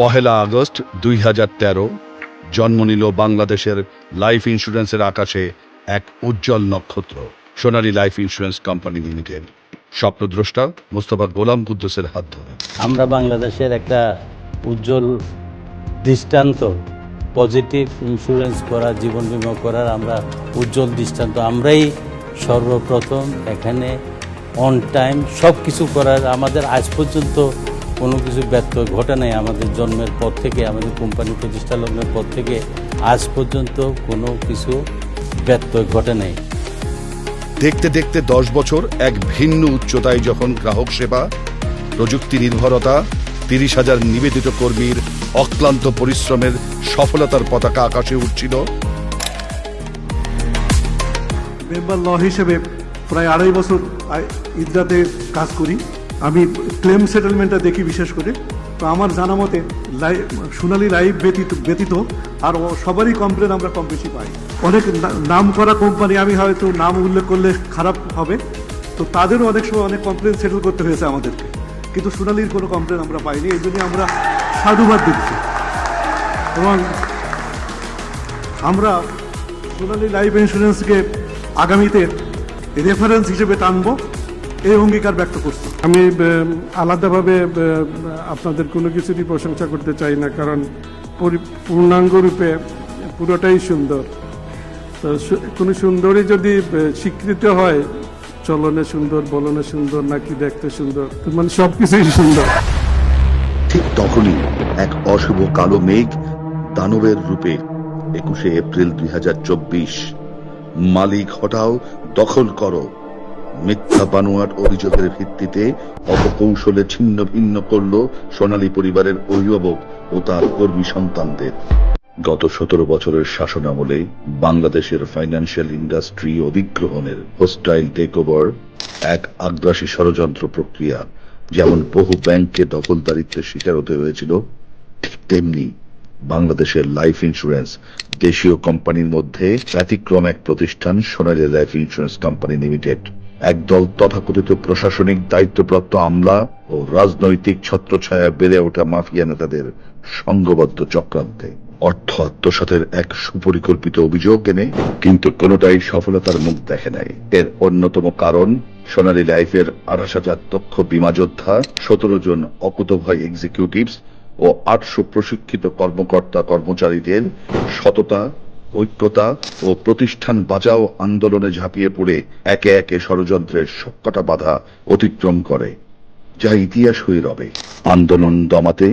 পহেলা August দুই হাজার তেরো জন্ম নিল বাংলাদেশের লাইফ ইন্স্যুরেন্সের আকাশে এক উজ্জ্বল নক্ষত্র, Sonali life insurance company limited. স্বপ্নদ্রষ্টা Mostafa Golam কুদ্দুসের হাত ধরে। আমরা বাংলাদেশের একটা উজ্জ্বল, দৃষ্টান্ত, পজিটিভ ইন্স্যুরেন্স করা জীবন বীমা করার আমরা উজ্জ্বল দৃষ্টান্ত। আমরাই সর্বপ্রথম এখানে অন টাইম সব কিছু করার, আমাদের আজ পর্যন্ত কোনো কিছু ব্যর্থ ঘটে নাই। আমাদের জন্মের পর থেকে আমাদের কোম্পানি প্রতিষ্ঠা লগ্নের পর থেকে আজ পর্যন্ত কোনো কিছু ব্যর্থ ঘটে নাই। দেখতে দেখতে দশ বছর এক ভিন্ন উচ্চতায় যখন গ্রাহক সেবা প্রযুক্তি নির্ভরতা তিরিশ হাজার নিবেদিত কর্মীর অক্লান্ত পরিশ্রমের সফলতার পতাকা আকাশে উঠছিল মেম্বার ল হিসেবে প্রায় আড়াই বছর ইদ্রাতে কাজ করি। আমি ক্লেম সেটেলমেন্টটা দেখি বিশেষ করে। তো আমার জানা মতে লাইভ সোনালী লাইভ ব্যতীত ব্যতীত আর সবারই কমপ্লেন আমরা কম বেশি পাই। অনেক নাম করা কোম্পানি আমি হয়তো নাম উল্লেখ করলে খারাপ হবে। তো তাদেরও অনেক সময় অনেক কমপ্লেন সেটেল করতে হয়েছে আমাদেরকে। কিন্তু সোনালির কোনো কমপ্লেন আমরা পাইনি, এই জন্যই আমরা সাধুবাদ দিচ্ছি। এবং আমরা সোনালি লাইফ ইন্স্যুরেন্সকে আগামীতে রেফারেন্স হিসেবে টানবো। এই অঙ্গীকার ব্যক্ত করছি। আমি আলাদাভাবে আপনাদের কোনো কিছুরই প্রশংসা করতে চাই না কারণ পরি- পূর্ণাঙ্গ রূপে পুরোটাই সুন্দর। তো কোনো সুন্দরী যদি স্বীকৃত হয় চলনে সুন্দর বলনে সুন্দর নাকি দেখতে সুন্দর তো মানে সব কিছুই সুন্দর। ঠিক তখনই এক অশুভ কালো মেঘ দানবের রূপে একুশে এপ্রিল দুই হাজার চব্বিশ। মালিক হটাও দখল করো। মিথ্যা বানোয়াট অভিযোগের ভিত্তিতে অপকৌশলে ছিন্ন ভিন্ন করল সোনালী পরিবারের অভিভাবক ও তার কর্মী সন্তানদের। গত সতেরো বছরের শাসনামলে বাংলাদেশের ফাইন্যান্সিয়াল ইন্ডাস্ট্রি অধিগ্রহণের হোস্টাইল টেক এক আগ্রাসী ষড়যন্ত্র প্রক্রিয়া, যেমন বহু ব্যাংককে দখলদারিত্বের শিকার হতে হয়েছিল, ঠিক তেমনি বাংলাদেশের লাইফ ইন্স্যুরেন্স, দেশীয় কোম্পানির মধ্যে ব্যতিক্রম এক প্রতিষ্ঠান Sonali life insurance company limited. একদল তথাকথিত প্রশাসনিক দায়িত্বপ্রাপ্ত আমলা ও রাজনৈতিক ছত্রছায়া বেড়ে ওঠা মাফিয়া নেতাদের সংঘবদ্ধ চক্রান্তে অর্থ আত্মসাতের এক সুপরিকল্পিত অভিযোগ এনে কিন্তু কোনোটাই সফলতার মুখ দেখে নাই। এর অন্যতম কারণ, সোনালী লাইফের আঠাশ হাজার দক্ষ বিমা যোদ্ধা, সতেরো জন অকুতভয় এক্সিকিউটিভস ও আটশো প্রশিক্ষিত কর্মকর্তা কর্মচারীদের সততা ঐক্যতা ও প্রতিষ্ঠান বাঁচাও আন্দোলনে ঝাঁপিয়ে পড়ে একে একে ষড়যন্ত্রের সবকটা বাধা অতিক্রম করে, যা ইতিহাস হয়ে রবে। আন্দোলন দমাতে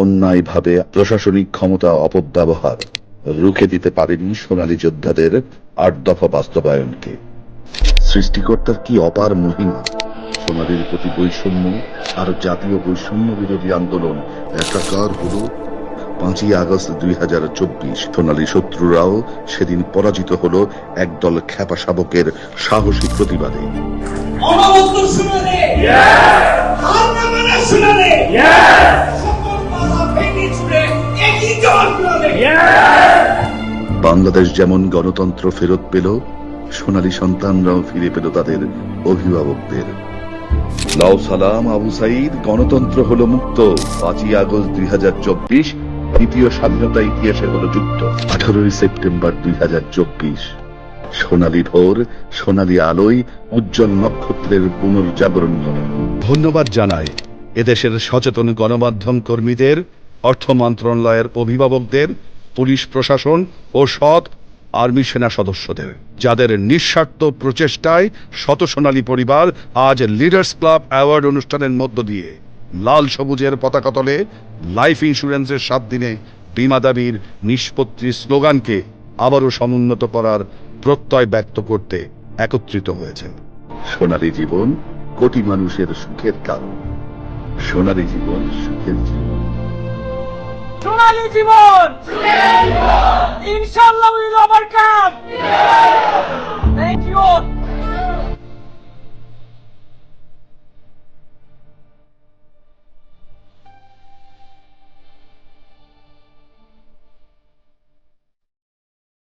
অন্যায়ভাবে প্রশাসনিক ক্ষমতা অপব্যবহার রুখে দিতে পারেনি সোনালী যোদ্ধাদের আট দফা বাস্তবায়নকে। সৃষ্টিকর্তার কি অপার মহিমা? সোনালীর প্রতি বৈষম্য আর জাতীয় বৈষম্য বিরোধী আন্দোলন একাকার হলো পাঁচই আগস্ট দুই হাজার চব্বিশ সোনালী শত্রুরাও সেদিন পরাজিত হল একদল খ্যাপা শাবকের সাহসী প্রতিবাদে। বাংলাদেশ যেমন গণতন্ত্র ফেরত পেল সোনালী সন্তানরাও ফিরে পেল তাদের অভিভাবকদের। লাউ সালাম আবু সাইদ গণতন্ত্র হল মুক্ত পাঁচই আগস্ট দুই হাজার চব্বিশ দ্বিতীয় স্বাধীনতা ইতিহাসে হলো যুক্ত আঠারোই সেপ্টেম্বর দুই হাজার চব্বিশ, সোনালী ভোর, সোনালী আলোয় উজ্জ্বল নক্ষত্রের পুনর্জাগরণ ধন্যবাদ জানাই এদেশের সচেতন গণমাধ্যম কর্মীদের, অর্থ মন্ত্রণালয়ের অভিভাবকদের, পুলিশ প্রশাসন ও সৎ আর্মি সেনা সদস্যদের, যাদের নিঃস্বার্থ প্রচেষ্টায় শত সোনালী পরিবার আজ লিডার্স ক্লাব অ্যাওয়ার্ড অনুষ্ঠানের মধ্য দিয়ে লাল সবুজের পতাকা তলে লাইফ ইন্স্যুরেন্সের সাত দিনে বিমা দাবির নিষ্পত্তির স্লোগানকে আবারও সমুন্নত করার প্রত্যয় ব্যক্ত করতে একত্রিত হয়েছেন। সোনালী জীবন কোটি মানুষের সুখের কারণ সোনালী জীবন সুখের জীবন। সোনালী জীবন! ইনশাল্লাহ উইল ওভারকাম